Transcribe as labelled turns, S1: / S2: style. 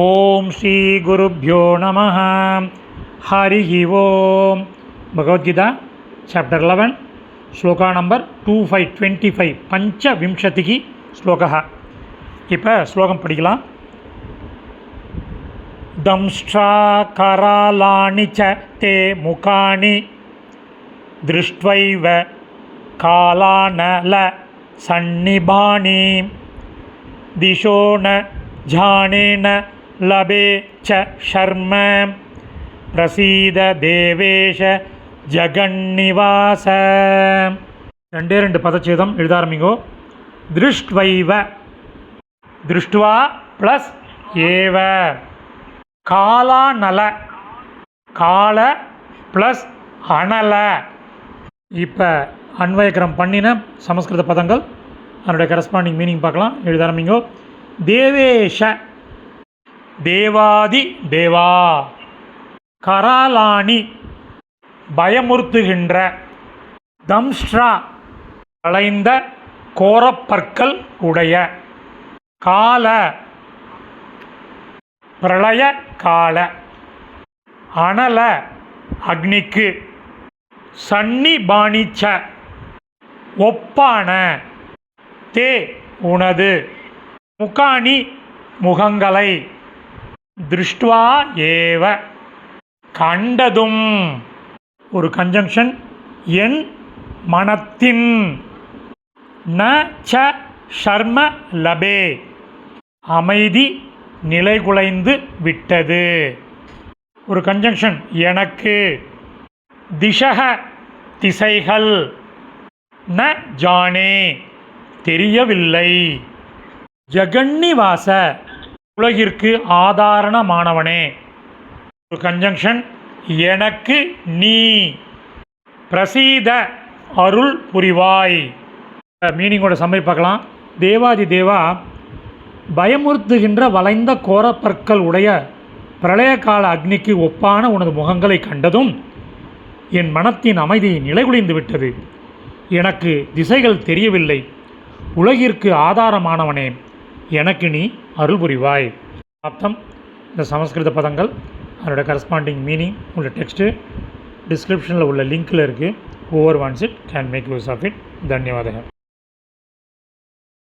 S1: ஓம் ஸ்ரீ குருப்யோ நம ஹரி ஓம் Bhagavad Gita chapter eleven shloka number two five twenty five பஞ்சவிம்சதிகி shloka இப்போ ஸ்லோகம் படிக்கலாம் दंष्ट्राकरालानि च ते मुखानि दृष्ट्वैव कालानलसन्निभानि दिशो न जाने न लभे च शर्म प्रसीद தேவேஷ ஜகன்னிவாச ரெண்டே ரெண்டு பதச்சேதம் எழுத ஆரம்பிங்கோ திருஷ்ட்வைவ திருஷ்டுவா ப்ளஸ் ஏவ காலாநல கால ப்ளஸ் அனல இப்போ அன்வயக்கரம் பண்ணின சமஸ்கிருத பதங்கள் அதனுடைய கரஸ்பாண்டிங் மீனிங் பார்க்கலாம் எழுத ஆரம்பிங்கோ தேவேஷ தேவாதி தேவா. கராலானி பயமுறுத்துகின்ற தம்ஸ்ட்ரா வளைந்த கோரப்பற்கள் உடைய கால பிரளய கால அனல அக்னிக்கு சன்னி பாணிச்ச ஒப்பான தே உனது முகாணி முகங்களை திருஷ்டுவா ஏவ. கண்டதும். ஒரு கன்ஜங்ஷன் என் மனத்தின். ந ச ஷர்ம லபே. அமைதி நிலைகுலைந்து விட்டது. ஒரு கன்ஜங்ஷன் எனக்கு. திசக திசைகள். ந ஜானே. தெரியவில்லை. ஜெகன்னிவாச உலகிற்கு ஆதாரணமானவனே. ஒரு கன்ஜங்ஷன் எனக்கு நீ. பிரசீத அருள் புரிவாய். மீனிங்கோட சம்மரி பார்க்கலாம். தேவாதி தேவா பயமுறுத்துகின்ற வளைந்த கோரப்பற்கள் உடைய பிரளயகால அக்னிக்கு ஒப்பான உனது முகங்களை கண்டதும் என் மனத்தின் அமைதி நிலைகுலைந்து விட்டது. எனக்கு திசைகள் தெரியவில்லை. உலகிற்கு ஆதாரமானவனே. எனக்கு நீ அருள் புரிவாய் அர்த்தம் இந்த சமஸ்கிருத பதங்கள் அதோட கரஸ்பாண்டிங் மீனிங் உள்ள டெக்ஸ்ட்டு டிஸ்கிரிப்ஷனில் உள்ள லிங்க்கில் இருக்குது over once it can make use of it தன்யவாதங்கள்.